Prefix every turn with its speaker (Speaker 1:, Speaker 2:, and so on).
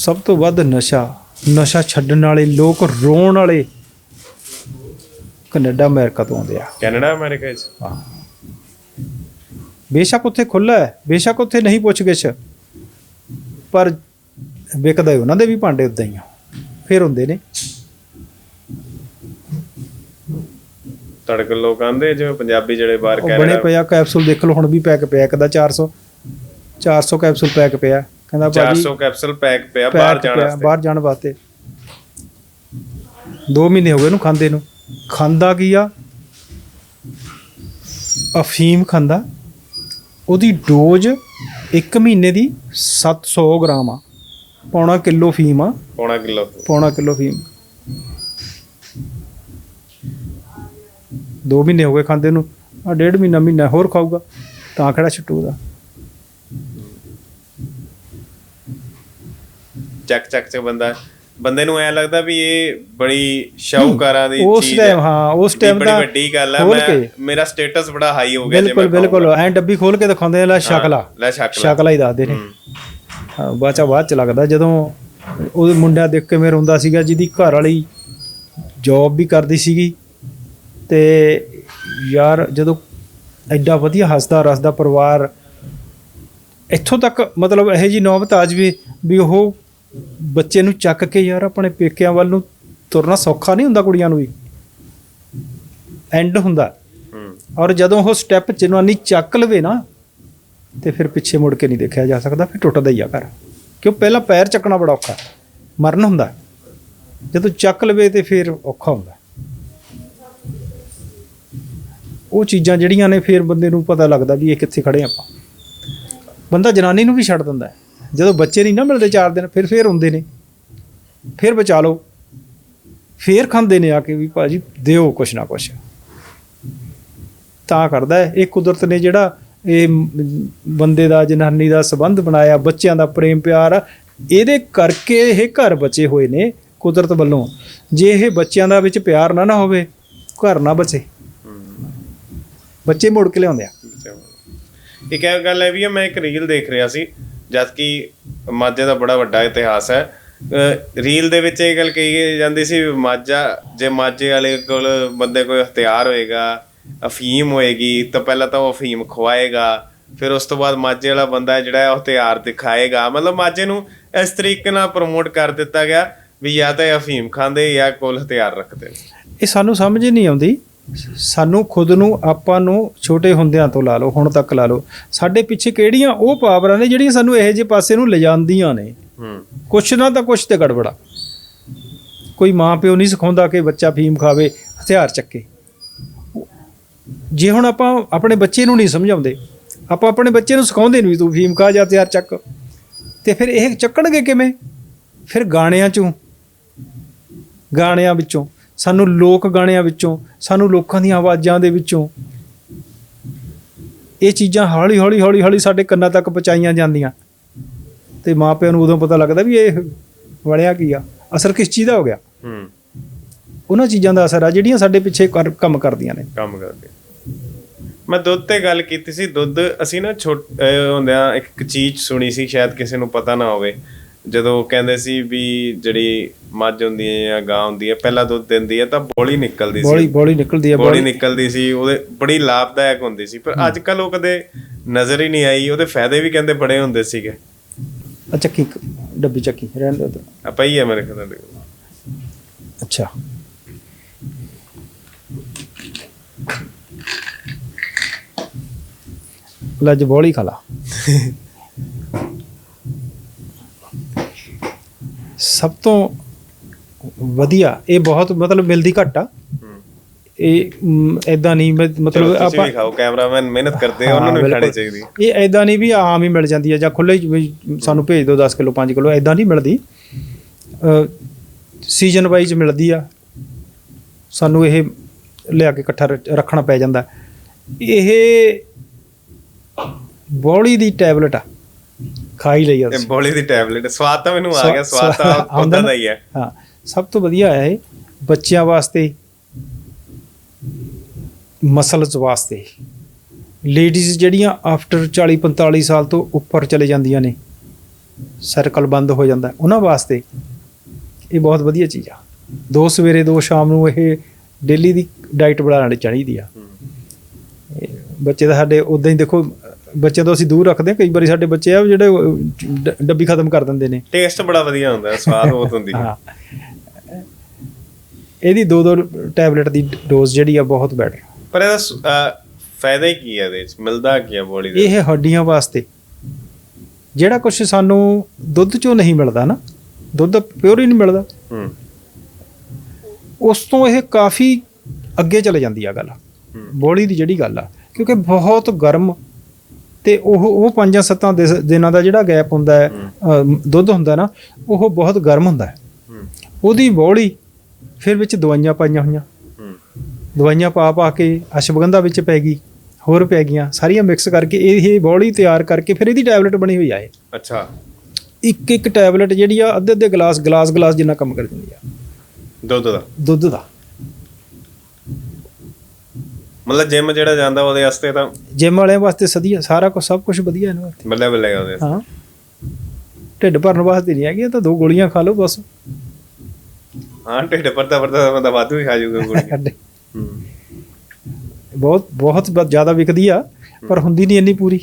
Speaker 1: ਸਭ ਤੋਂ ਵੱਧ ਨਸ਼ਾ ਨਸ਼ਾ ਛੱਡਣ ਵਾਲੇ ਲੋਕ ਰੋਣ ਵਾਲੇ ਕੈਨੇਡਾ ਅਮਰੀਕਾ ਤੋਂ ਆਉਂਦੇ ਆ।
Speaker 2: ਕੈਨੇਡਾ ਅਮਰੀਕਾ ਚ
Speaker 1: ਹਾਂ। ਬੇਸ਼ੱਕ ਉੱਥੇ ਖੁੱਲਾ ਹੈ ਬੇਸ਼ੱਕ ਉੱਥੇ ਨਹੀਂ ਪੁੱਛ ਗਿਛ। ਪਰ ਵਿਕਦਾ ਹੀ ਉਹਨਾਂ ਦੇ ਵੀ ਭਾਂਡੇ ਉਦਾਂ ਹੀ ਆ। ਫਿਰ ਹੁੰਦੇ ਨੇ।
Speaker 2: ਤੜਕ ਲੋਕ ਆਂਦੇ ਜਿਵੇਂ ਪੰਜਾਬੀ ਜਿਹੜੇ ਬਾਹਰ
Speaker 1: ਉਹ ਬਣੇ ਪਿਆ ਕੈਪਸੂਲ ਦੇਖ ਲਓ ਹੁਣ ਵੀ ਪੈਕ ਪਿਆ ਇੱਕ ਦਾ 400 400 ਕੈਪਸੂਲ ਪੈਕ ਪਿਆ। ਕਹਿੰਦਾ ਭਾਜੀ
Speaker 2: 400 ਕੈਪਸੂਲ ਪੈਕ ਪਿਆ ਬਾਹਰ
Speaker 1: ਪੈਕ
Speaker 2: ਜਾਣ
Speaker 1: ਪਿਆ
Speaker 2: ਵਾਸਤੇ।
Speaker 1: ਬਾਹਰ ਜਾਣ ਵਾਸਤੇ। 2 ਮਹੀਨੇ ਹੋ ਗਏ ਇਹਨੂੰ ਖਾਂਦੇ ਨੂੰ। ਖਾਂਦਾ ਕੀ ਆ? ਅਫੀਮ ਖਾਂਦਾ। ਉਹਦੀ ਡੋਜ਼ 1 ਮਹੀਨੇ ਦੀ 700 ਗ੍ਰਾਮ ਆ। ਪੌਣਾ ਕਿਲੋ ਫੀਮ ਆ।
Speaker 2: ਪੌਣਾ ਕਿਲੋ।
Speaker 1: ਪੌਣਾ ਕਿਲੋ ਫੀਮ 2 ਮਹੀਨੇ ਹੋ ਗਏ ਖਾਂਦੇ ਨੂੰ। ਆ ਡੇਢ ਮਹੀਨਾ ਮਹੀਨਾ ਹੋਰ ਖਾਊਗਾ। ਤਾਂ ਕਿਹੜਾ ਛੁੱਟੂ
Speaker 2: ਚੱਕ ਚੱਕ ਚ ਬੰਦਾ ਬੰਦੇ ਨੂੰ ਐ ਲੱਗਦਾ ਵੀ ਇਹ ਬੜੀ ਸ਼ਾਹੂਕਾਰਾਂ ਦੀ
Speaker 1: ਉਸ
Speaker 2: ਚੀਜ਼
Speaker 1: ਟਾਈਮ
Speaker 2: ਹੈ
Speaker 1: ਹਾਂ ਉਸ ਟਾਈਮ
Speaker 2: ਬੜੀ
Speaker 1: ਦਾ
Speaker 2: ਵੱਡੀ ਗੱਲ ਹੈ।
Speaker 1: ਖੋਲ
Speaker 2: ਮੈਂ
Speaker 1: ਕੇ।
Speaker 2: ਮੇਰਾ ਸਟੇਟਸ ਬੜਾ ਹਾਈ ਹੋ ਗਿਆ ਜੇ
Speaker 1: ਬਿਲਕੁਲ
Speaker 2: ਮੈਂ
Speaker 1: ਬਿਲਕੁਲ। ਐਂ ਡੱਬੀ ਖੋਲ ਕੇ ਦਿਖਾਉਂਦੇ ਆ ਲੈ ਸ਼ਕਲਾ
Speaker 2: ਲੈ ਸ਼ਕਲਾ
Speaker 1: ਸ਼ਕਲਾ ਹੀ ਦੱਸਦੇ ਨੇ।
Speaker 2: ਹੂੰ।
Speaker 1: ਹਾਂ ਬਾਚਾ ਬਾਅਦ ਚ ਲੱਗਦਾ ਜਦੋਂ ਉਹ ਮੁੰਡਾ ਦੇਖ ਕੇ ਮੇਰਾ ਹੁੰਦਾ ਸੀਗਾ ਜਿਹਦੀ ਘਰ ਵਾਲੀ ਜੌਬ ਵੀ ਕਰਦੀ ਸੀਗੀ। ਤੇ ਯਾਰ ਜਦੋਂ ਐਡਾ ਵਧੀਆ ਹੱਸਦਾ ਰਸਦਾ ਪਰਿਵਾਰ ਇੱਥੋਂ ਤੱਕ ਮਤਲਬ ਇਹ ਜੀ ਨੌਬਤ ਆ ਜਵੇ ਵੀ ਉਹ ਬੱਚੇ ਨੂੰ ਚੱਕ ਕੇ ਯਾਰ ਆਪਣੇ ਪੇਕਿਆਂ ਵੱਲ ਨੂੰ ਤੁਰਨਾ ਸੌਖਾ ਨਹੀਂ ਹੁੰਦਾ ਕੁੜੀਆਂ ਨੂੰ ਵੀ। ਐਂਡ ਹੁੰਦਾ। ਔਰ ਜਦੋਂ ਉਹ ਸਟੈਪ ਜਨਾਨੀ ਚੱਕ ਲਵੇ ਨਾ ਤੇ ਫਿਰ ਪਿੱਛੇ ਮੁੜ ਕੇ ਨਹੀਂ ਦੇਖਿਆ ਜਾ ਸਕਦਾ ਫਿਰ ਟੁੱਟਦਾ ਹੀ ਆ ਘਰ। ਕਿਉਂ? ਪਹਿਲਾਂ ਪੈਰ ਚੱਕਣਾ ਬੜਾ ਔਖਾ। ਮਰਨ ਹੁੰਦਾ। ਜਦੋਂ ਚੱਕ ਲਵੇ ਤੇ ਫਿਰ ਔਖਾ ਹੁੰਦਾ। ਉਹ ਚੀਜ਼ਾਂ ਜਿਹੜੀਆਂ ਨੇ ਫਿਰ ਬੰਦੇ ਨੂੰ ਪਤਾ ਲੱਗਦਾ ਵੀ ਇਹ ਕਿੱਥੇ ਖੜੇ ਆਪਾਂ। ਬੰਦਾ ਜਨਾਨੀ ਨੂੰ ਵੀ ਛੱਡ ਦਿੰਦਾ। ਹੈ। ਜਦੋਂ ਬੱਚੇ ਨਹੀਂ ਨਾ ਮਿਲਦੇ ਚਾਰ ਦਿਨ, ਫਿਰ ਫੇਰ ਹੁੰਦੇ ਨੇ। ਫਿਰ ਬਚਾ ਲਓ। ਫਿਰ ਖਾਂਦੇ ਨੇ ਆ ਕੇ ਵੀ ਭਾਜੀ, ਦਿਓ ਕੁਛ ਨਾ ਕੁਛ। ਤਾਂ ਕਰਦਾ ਹੈ। ਇਹ ਕੁਦਰਤ ਨੇ ਜਿਹੜਾ ਇਹ ਬੰਦੇ ਦਾ, ਜਨਾਨੀ ਦਾ ਸਬੰਧ ਬਣਾਇਆ, ਬੱਚਿਆਂ ਦਾ ਪ੍ਰੇਮ ਪਿਆਰ, ਇਹਦੇ ਕਰਕੇ ਇਹ ਘਰ ਬਚੇ ਹੋਏ ਨੇ ਕੁਦਰਤ ਵੱਲੋਂ। ਜੇ ਇਹ ਬੱਚਿਆਂ ਦਾ ਵਿੱਚ ਪਿਆਰ ਨਾ ਨਾ ਹੋਵੇ, ਘਰ ਨਾ ਬਚੇ। ਬੱਚੇ ਮੁੜ ਕੇ ਲਿਆਉਂਦੇ ਆ।
Speaker 2: ਇੱਕ ਇਹ ਗੱਲ ਹੈ ਵੀ ਮੈਂ ਇੱਕ ਰੀਲ ਦੇਖ ਰਿਹਾ ਸੀ। ਜਦਕਿ ਮਾਝੇ ਦਾ ਬੜਾ ਵੱਡਾ ਇਤਿਹਾਸ ਹੈ ਰੀਲ ਦੇ ਵਿੱਚ ਇਹ ਗੱਲ ਕਹੀ ਜਾਂਦੀ ਸੀ ਮਾਝਾ, ਜੇ ਮਾਝੇ ਵਾਲੇ ਕੋਲ ਬੰਦੇ ਕੋਈ ਹਥਿਆਰ ਹੋਏਗਾ, ਅਫੀਮ ਹੋਏਗੀ, ਤਾਂ ਪਹਿਲਾਂ ਤਾਂ ਉਹ ਅਫੀਮ ਖਵਾਏਗਾ, ਫਿਰ ਉਸ ਤੋਂ ਬਾਅਦ ਮਾਝੇ ਵਾਲਾ ਬੰਦਾ ਜਿਹੜਾ ਹੈ ਉਹ ਹਥਿਆਰ ਦਿਖਾਏਗਾ। ਮਤਲਬ ਮਾਝੇ ਨੂੰ ਇਸ ਤਰੀਕੇ ਨਾਲ ਪ੍ਰਮੋਟ ਕਰ ਦਿੱਤਾ ਗਿਆ ਵੀ ਜਾਂ ਤਾਂ ਇਹ ਅਫੀਮ ਖਾਂਦੇ ਜਾਂ ਕੋਲ ਹਥਿਆਰ ਰੱਖਦੇ
Speaker 1: ਇਹ ਸਾਨੂੰ ਸਮਝ ਹੀ ਨਹੀਂ ਆਉਂਦੀ ਸਾਨੂੰ ਖੁਦ ਨੂੰ ਆਪਾਂ ਨੂੰ ਛੋਟੇ ਹੁੰਦਿਆਂ ਤੋਂ ਲਾ ਲਓ ਹੁਣ ਤੱਕ ਲਾ ਲਓ ਸਾਡੇ ਪਿੱਛੇ ਕਿਹੜੀਆਂ ਉਹ ਪਾਵਰਾਂ ਨੇ ਜਿਹੜੀਆਂ ਸਾਨੂੰ ਇਹੋ ਜਿਹੇ ਪਾਸੇ ਨੂੰ ਲਿਜਾਂਦੀਆਂ ਨੇ?
Speaker 2: ਹੂੰ।
Speaker 1: ਕੁਛ ਨਾ ਤਾਂ ਕੁਛ ਤੇ ਗੜਬੜਾ। ਕੋਈ ਮਾਂ ਪਿਓ ਨਹੀਂ ਸਿਖਾਉਂਦਾ ਕਿ ਬੱਚਾ ਫੀਮ ਖਾਵੇ ਹਥਿਆਰ ਚੱਕੇ। ਜੇ ਹੁਣ ਆਪਾਂ ਆਪਣੇ ਬੱਚੇ ਨੂੰ ਨਹੀਂ ਸਮਝਾਉਂਦੇ ਆਪਾਂ ਆਪਣੇ ਬੱਚੇ ਨੂੰ ਸਿਖਾਉਂਦੇ ਨਹੀਂ ਤੂੰ ਫੀਮ ਖਾ ਜਾਂ ਹਥਿਆਰ ਚੱਕ। ਤੇ ਫਿਰ ਇਹ ਚੱਕਣਗੇ ਕਿਵੇਂ? ਫਿਰ ਗਾਣਿਆਂ ਚੋਂ ਗਾਣਿਆਂ ਵਿੱਚੋਂ। ਸਾਨੂੰ ਲੋਕ ਗਾਣਿਆਂ ਵਿੱਚੋਂ ਸਾਨੂੰ ਲੋਕਾਂ ਦੀਆਂ ਆਵਾਜ਼ਾਂ ਦੇ ਵਿੱਚੋਂ ਇਹ ਚੀਜ਼ਾਂ ਹੌਲੀ ਹੌਲੀ ਹੌਲੀ ਹੌਲੀ ਸਾਡੇ ਕੰਨਾਂ ਤੱਕ ਪਹੁੰਚਾਈਆਂ ਜਾਂਦੀਆਂ। ਤੇ ਮਾਪਿਆਂ ਨੂੰ ਉਦੋਂ ਪਤਾ ਲੱਗਦਾ ਵੀ ਇਹ ਬਣਿਆ ਕੀ ਆ? ਅਸਰ ਕਿਸ ਚੀਜ਼ ਦਾ ਹੋ ਗਿਆ?
Speaker 2: ਹੂੰ।
Speaker 1: ਉਹਨਾਂ ਚੀਜ਼ਾਂ ਦਾ ਅਸਰ ਆ ਜਿਹੜੀਆਂ ਸਾਡੇ ਪਿੱਛੇ ਕੰਮ ਕਰਦੀਆਂ ਨੇ।
Speaker 2: ਕੰਮ ਕਰਦੇ। ਮੈਂ ਦੁੱਧ ਤੇ ਗੱਲ ਕੀਤੀ ਸੀ ਦੁੱਧ ਅਸੀਂ ਨਾ ਛੋਟ ਹੁੰਦਿਆਂ ਇੱਕ ਚੀਜ਼ ਸੁਣੀ ਸੀ ਸ਼ਾਇਦ ਕਿਸੇ ਨੂੰ ਪਤਾ ਨਾ ਹੋਵੇ। ਜਦੋਂ ਕਹਿੰਦੇ ਸੀ ਵੀ ਜਿਹੜੀ ਮੱਝ ਹੁੰਦੀ ਹੈ ਜਾਂ ਗਾਂ ਹੁੰਦੀ ਹੈ ਪਹਿਲਾ ਦੁੱਧ ਦਿੰਦੀ ਹੈ ਤਾਂ ਬੋਲੀ ਨਿਕਲਦੀ
Speaker 1: ਬੋਲੀ
Speaker 2: ਸੀ।
Speaker 1: ਬੋਲੀ ਨਿਕਲਦੀ ਆ
Speaker 2: ਬੋਲੀ
Speaker 1: ਬੋਲੀ।
Speaker 2: ਨਿਕਲਦੀ ਸੀ ਉਹਦੇ ਬੜੀ ਲਾਭਦਾਇਕ ਹੁੰਦੀ ਸੀ। ਪਰ ਅੱਜ ਕੱਲ ਉਹ ਕਦੇ ਨਜ਼ਰ ਹੀ ਨਹੀਂ ਆਈ ਉਹਦੇ ਫਾਇਦੇ ਵੀ ਕਹਿੰਦੇ ਬੜੇ ਹੁੰਦੇ ਸੀਗੇ।
Speaker 1: ਆ ਚੱਕੀ ਡੱਬੀ ਚੱਕੀ ਰਹਿਣ ਦੇ।
Speaker 2: ਆ ਪਈ ਹੈ ਮੇਰੇ ਨਾਲ।
Speaker 1: ਅੱਛਾ। ਲੈ ਅੱਜ ਬੋਲੀ ਖਾ ਲਾ। ਸਭ ਤੋਂ ਵਧੀਆ ਇਹ ਬਹੁਤ ਮਤਲਬ ਮਿਲਦੀ ਘੱਟ ਆ। ਇਹ ਐਦਾਂ ਨਹੀਂ ਮਤਲਬ ਆਪਾਂ
Speaker 2: ਵੀ ਖਾਓ ਕੈਮਰਾਮੈਨ ਮਿਹਨਤ ਕਰਦੇ ਆ ਉਹਨਾਂ ਨੂੰ ਵੀ ਖਾਣੀ। ਚਾਹੀਦੀ।
Speaker 1: ਇਹ ਐਦਾਂ ਨਹੀਂ ਵੀ ਆਮ ਹੀ ਮਿਲ ਜਾਂਦੀ ਹੈ ਜਾਂ ਖੁੱਲੇ ਸਾਨੂੰ ਭੇਜ ਦਿਓ 10 ਕਿਲੋ 5 ਕਿਲੋ ਐਦਾਂ ਨਹੀਂ ਮਿਲਦੀ। ਸੀਜ਼ਨ ਵਾਈਜ਼ ਮਿਲਦੀ ਆ। ਸਾਨੂੰ ਇਹ ਲਿਆ ਕੇ ਇਕੱਠਾ ਰੱਖਣਾ ਪੈ ਜਾਂਦਾ। ਇਹ ਬੋਲੀ ਦੀ ਟੈਬਲੇਟ ਆ। ਖਾਈ ਲਈ ਅਸੀਂ।
Speaker 2: ਬੋਲੀ ਦੀ ਟੈਬਲੇਟ। ਸਵਾਦ ਤਾਂ ਮੈਨੂੰ ਆ ਗਿਆ ਸਵਾਦ ਤਾਂ
Speaker 1: ਨਾ?
Speaker 2: ਦਾ ਹੀ ਹੈ।
Speaker 1: ਹਾਂ ਸਭ ਤੋਂ ਵਧੀਆ ਹੈ ਇਹ ਬੱਚਿਆਂ ਵਾਸਤੇ ਮਸਲਸ ਵਾਸਤੇ। ਲੇਡੀਜ਼ ਜਿਹੜੀਆਂ ਆਫਟਰ 40 45 ਸਾਲ ਤੋਂ ਉੱਪਰ ਚਲੇ ਜਾਂਦੀਆਂ ਨੇ ਸਰਕਲ ਬੰਦ ਹੋ ਜਾਂਦਾ ਉਹਨਾਂ ਵਾਸਤੇ ਇਹ ਬਹੁਤ ਵਧੀਆ ਚੀਜ਼ ਆ। ਦੋ ਸਵੇਰੇ ਦੋ ਸ਼ਾਮ ਨੂੰ ਇਹ ਡੇਲੀ ਦੀ ਡਾਈਟ ਬਣਾਉਣੀ ਚਾਹੀਦੀ ਆ। ਬੱਚੇ ਤਾਂ ਸਾਡੇ ਉਦਾਂ ਹੀ ਦੇਖੋ ਬੱਚੇ ਤੋਂ ਅਸੀਂ ਦੂਰ ਰੱਖਦੇ ਹਾਂ। ਕਈ ਵਾਰੀ ਸਾਡੇ ਬੱਚੇ ਆ ਜਿਹੜੇ ਡ- ਡੱਬੀ ਖਤਮ ਕਰ ਦਿੰਦੇ ਨੇ।
Speaker 2: ਟੇਸਟ ਬੜਾ ਵਧੀਆ ਹੁੰਦਾ ਹੈ ਸਵਾਦ ਬਹੁਤ ਹੁੰਦੀ ਹੈ।
Speaker 1: ਹਾਂ। ਇਹਦੀ ਦੋ ਦੋ ਟੈਬਲੇਟ ਦੀ ਡੋਜ਼ ਜਿਹੜੀ ਆ ਬਹੁਤ ਬੈਟਰ।
Speaker 2: ਪਰ ਇਹਦਾ ਸ- ਅਹ, ਫਾਇਦਾ ਹੀ ਕੀ ਹੈ ਇਹਦੇ ਵਿੱਚ? ਮਿਲਦਾ ਕੀ ਹੈ ਬੋਡੀ ਦੇ
Speaker 1: ਇਹ ਹੱਡੀਆਂ ਵਾਸਤੇ। ਜਿਹੜਾ ਕੁਝ ਸਾਨੂੰ ਦੁੱਧ ਚੋਂ ਨਹੀਂ ਮਿਲਦਾ ਨਾ ਦੁੱਧ ਪਿਓਰ ਹੀ ਨਹੀਂ ਮਿਲਦਾ।
Speaker 2: ਹੂੰ।
Speaker 1: ਉਸ ਤੋਂ ਇਹ ਕਾਫੀ ਅੱਗੇ ਚਲੇ ਜਾਂਦੀ ਆ ਗੱਲ। ਬੋਡੀ ਦੀ ਜਿਹੜੀ ਗੱਲ ਆ ਕਿਉਂਕਿ ਬਹੁਤ ਗਰਮ ਤੇ ਉਹ ਉਹ ਪੰਜਾਂ ਸੱਤਾਂ ਦਿਨਾਂ ਦਾ ਜਿਹੜਾ ਗੈਪ ਹੁੰਦਾ ਹੈ ਦੁੱਧ ਹੁੰਦਾ ਨਾ ਉਹ ਬਹੁਤ ਗਰਮ ਹੁੰਦਾ ਹੈ। ਉਹਦੀ ਬੋਡੀ ਫਿਰ ਵਿੱਚ ਦਵਾਈਆਂ ਪਾਈਆਂ ਹੋਈਆਂ। ਦਵਾਈਆਂ ਪਾ ਪਾ ਕੇ ਅਸ਼ਵਗੰਧਾ ਵਿੱਚ ਪੈ ਗਈ ਹੋਰ ਪੈ ਗਈਆਂ ਸਾਰੀਆਂ ਮਿਕਸ ਕਰਕੇ ਇਹ ਬੋਡੀ ਤਿਆਰ ਕਰਕੇ ਫਿਰ ਇਹਦੀ ਟੈਬਲੇਟ ਬਣੀ ਹੋਈ ਆ ਇਹ।
Speaker 2: ਅੱਛਾ।
Speaker 1: ਇੱਕ ਇੱਕ ਟੈਬਲੇਟ ਜਿਹੜੀ ਆ ਅੱਧੇ ਅੱਧੇ ਗਲਾਸ ਗਲਾਸ ਗਲਾਸ ਜਿੰਨਾ ਕੰਮ ਕਰ ਦਿੰਦੀ ਆ।
Speaker 2: ਦੁੱਧ ਦਾ?
Speaker 1: ਦੁੱਧ ਦਾ।
Speaker 2: ਮਤਲਬ ਜਿਮ ਜਿਹੜਾ ਜਾਂਦਾ ਉਹਦੇ ਵਾਸਤੇ ਤਾਂ
Speaker 1: ਜਿਮ ਵਾਲਿਆਂ ਵਾਸਤੇ ਸਦੀਆਂ ਸਾਰਾ ਕੁਝ ਸਭ ਕੁਝ ਵਧੀਆ ਇਹਨਾਂ ਵਾਸਤੇ।
Speaker 2: ਬੱਲੇ ਬੱਲੇ ਉਹਦੇ।
Speaker 1: ਹਾਂ। ਢਿੱਡ ਭਰਨ ਵਾਸਤੇ ਨਹੀਂ ਹੈਗੀ ਇਹ ਤਾਂ ਦੋ ਗੋਲੀਆਂ ਖਾ ਲਓ ਬਸ।
Speaker 2: ਹਾਂ ਢਿੱਡ ਪਰਦਾ ਪਰਦਾ ਬੰਦਾ ਵਾਧੂ ਹੀ ਖਾ ਜਾਊਗਾ ਗੋਲੀ।
Speaker 1: ਬਹੁਤ ਬਹੁਤ ਜ਼ਿਆਦਾ ਵਿਕਦੀ ਆ ਪਰ ਹੁੰਦੀ ਨਹੀਂ ਇੰਨੀ ਪੂਰੀ।